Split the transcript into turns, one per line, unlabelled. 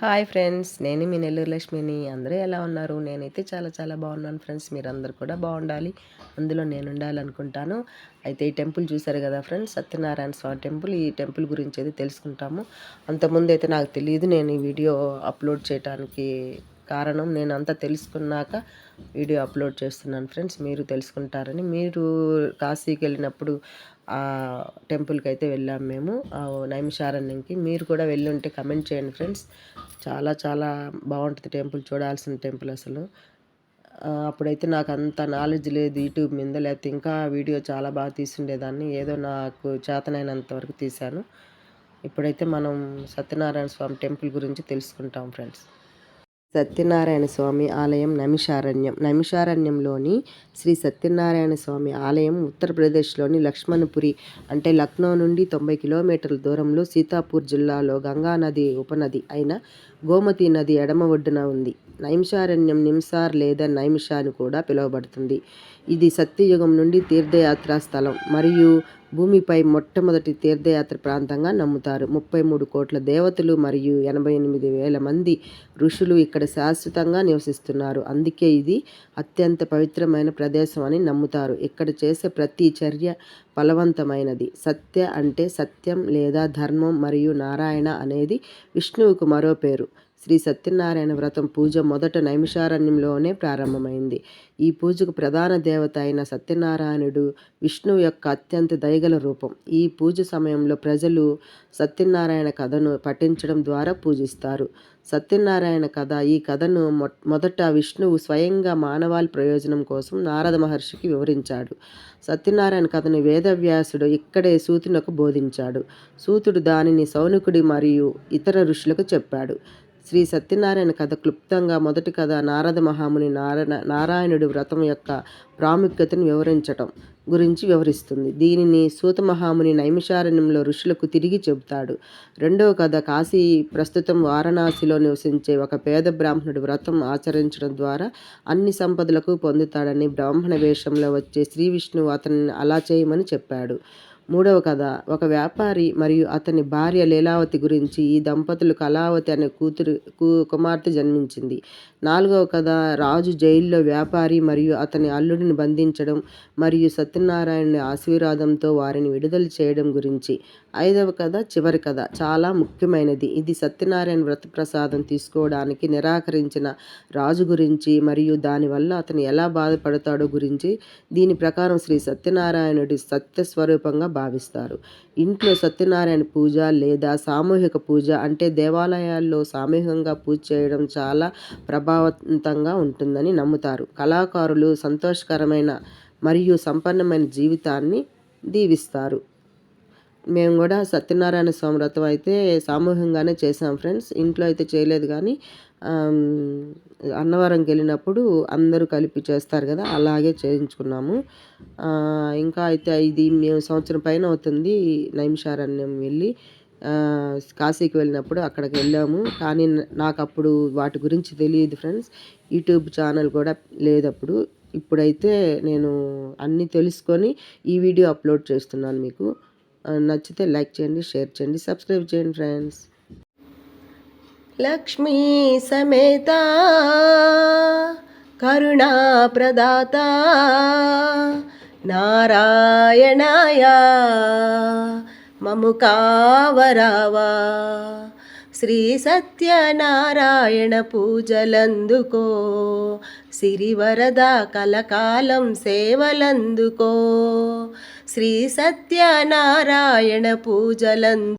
Hi friends నేను మీ నెల్లూరు లక్ష్మిని. అందరూ ఎలా ఉన్నారు? నేనైతే చాలా చాలా బాగున్నాను ఫ్రెండ్స్ మీరందరూ కూడా బాగుండాలి. అందులో నేను ఉండాలనుకుంటాను అయితే ఈ టెంపుల్ చూసారు కదా ఫ్రెండ్స్ సత్యనారాయణ స్వామి టెంపుల్. ఈ టెంపుల్ గురించి అయితే తెలుసుకుంటాము. అంతకుముందు అయితే నాకు తెలియదు నేను ఈ వీడియో అప్లోడ్ చేయడానికి కారణం నేను అంతా తెలుసుకున్నాక వీడియో అప్లోడ్ చేస్తున్నాను ఫ్రెండ్స్ మీరు తెలుసుకుంటారని. మీరు కాశీకి వెళ్ళినప్పుడు ఆ టెంపుల్కి అయితే వెళ్ళాం మేము నైమిషారణ్యంకి. మీరు కూడా వెళ్ళుంటే కమెంట్ చేయండి ఫ్రెండ్స్. చాలా చాలా బాగుంటుంది టెంపుల్ చూడాల్సిన టెంపుల్ అసలు. అప్పుడైతే నాకు అంత నాలెడ్జ్ లేదు యూట్యూబ్ మీద లేకపోతే ఇంకా వీడియో చాలా బాగా తీసుండేదాన్ని. ఏదో నాకు చేతనైనంత వరకు తీశాను. ఇప్పుడైతే మనం సత్యనారాయణ స్వామి టెంపుల్ గురించి తెలుసుకుంటాం ఫ్రెండ్స్. సత్యనారాయణ స్వామి ఆలయం నమిషారణ్యం. నమిషారణ్యంలోని శ్రీ సత్యనారాయణ స్వామి ఆలయం ఉత్తరప్రదేశ్లోని లక్ష్మణపురి అంటే లక్నో నుండి తొంభై కిలోమీటర్ల దూరంలో సీతాపూర్ జిల్లాలో గంగానది ఉపనది అయిన గోమతి నది ఎడమ ఒడ్డున ఉంది. నైంశారణ్యం నిమ్సార్ లేదా నైమిష అని కూడా పిలువబడుతుంది. ఇది సత్యయుగం నుండి తీర్థయాత్రా స్థలం. మరియు భూమిపై మొట్టమొదటి తీర్థయాత్ర ప్రాంతంగా నమ్ముతారు. ముప్పై మూడు కోట్ల దేవతలు మరియు ఎనభై ఎనిమిది వేల మంది ఋషులు ఇక్కడ శాశ్వతంగా నివసిస్తున్నారు. అందుకే ఇది అత్యంత పవిత్రమైన ప్రదేశం అని నమ్ముతారు. ఇక్కడ చేసే ప్రతి చర్య ఫలవంతమైనది. సత్య అంటే సత్యం లేదా ధర్మం మరియు నారాయణ అనేది విష్ణువుకు మరో పేరు. శ్రీ సత్యనారాయణ వ్రతం పూజ మొదట నైమిషారణ్యంలోనే ప్రారంభమైంది. ఈ పూజకు ప్రధాన దేవత అయిన సత్యనారాయణుడు విష్ణువు యొక్క అత్యంత దయగల రూపం. ఈ పూజ సమయంలో ప్రజలు సత్యనారాయణ కథను పఠించడం ద్వారా పూజిస్తారు. సత్యనారాయణ కథ ఈ కథను మొదట విష్ణువు స్వయంగా మానవాళి ప్రయోజనం కోసం నారద మహర్షికి వివరించాడు. సత్యనారాయణ కథను వేదవ్యాసుడు ఇక్కడే సూతునకు బోధించాడు. సూతుడు దానిని సౌనికుడి మరియు ఇతర ఋషులకు చెప్పాడు. శ్రీ సత్యనారాయణ కథ క్లుప్తంగా మొదటి కథ నారద మహాముని నారాయణ నారాయణుడి వ్రతం యొక్క ప్రాముఖ్యతను వివరించటం గురించి వివరిస్తుంది. దీనిని సూత మహాముని నైమిషారణ్యంలో ఋషులకు తిరిగి చెబుతాడు. రెండవ కథ కాశీ ప్రస్తుతం వారణాసిలో నివసించే ఒక పేద బ్రాహ్మణుడు వ్రతం ఆచరించడం ద్వారా అన్ని సంపదలకు పొందుతాడని బ్రాహ్మణ వేషంలో వచ్చే శ్రీ విష్ణువు అతన్ని అలా చేయమని చెప్పాడు. మూడవ కథ. ఒక వ్యాపారి మరియు అతని భార్య లీలావతి గురించి ఈ దంపతులు కళావతి అనే కూతురు కుమార్తె జన్మించింది. నాలుగవ కథ. రాజు జైల్లో వ్యాపారి మరియు అతని అల్లుడిని బంధించడం మరియు సత్యనారాయణ ఆశీర్వాదంతో వారిని విడుదల చేయడం గురించి. ఐదవ కథ. చివరి కథ. చాలా ముఖ్యమైనది. ఇది సత్యనారాయణ వ్రత ప్రసాదం తీసుకోవడానికి నిరాకరించిన రాజు గురించి మరియు దానివల్ల అతను ఎలా బాధపడతాడో గురించి. దీని ప్రకారం శ్రీ సత్యనారాయణుడి సత్యస్వరూపంగా భావిస్తారు. ఇంట్లో సత్యనారాయణ పూజ లేదా సామూహిక పూజ అంటే దేవాలయాల్లో సామూహికంగా పూజ చేయడం చాలా ప్రభావవంతంగా ఉంటుందని నమ్ముతారు. కళాకారులు సంతోషకరమైన మరియు సంపన్నమైన జీవితాన్ని దీవిస్తారు. మేము కూడా సత్యనారాయణ స్వామి వ్రతం అయితే సామూహికంగానే చేసాం ఫ్రెండ్స్. ఇంట్లో అయితే చేయలేదు కానీ అన్నవరంకి వెళ్ళినప్పుడు అందరూ కలిపి చేస్తారు కదా అలాగే చేయించుకున్నాము. ఇంకా అయితే ఇది మేము సంవత్సరం పైన అవుతుంది నైమిషారణ్యం వెళ్ళి. కాశీకి వెళ్ళినప్పుడు అక్కడికి వెళ్ళాము. కానీ నాకు అప్పుడు వాటి గురించి తెలియదు ఫ్రెండ్స్. యూట్యూబ్ ఛానల్ కూడా లేదప్పుడు. ఇప్పుడైతే నేను అన్నీ తెలుసుకొని ఈ వీడియో అప్లోడ్ చేస్తున్నాను మీకు. నచ్చితే లైక్ చేయండి షేర్ చేయండి సబ్స్క్రైబ్ చేయండి ఫ్రెండ్స్. లక్ష్మీ సమేత కరుణా ప్రదాత నారాయణాయ మము కావరావా శ్రీ సత్యనారాయణ పూజలందుకో సిరివరద కలకాలం సేవలందుకో. శ్రీ సత్యనారాయణ పూజలందు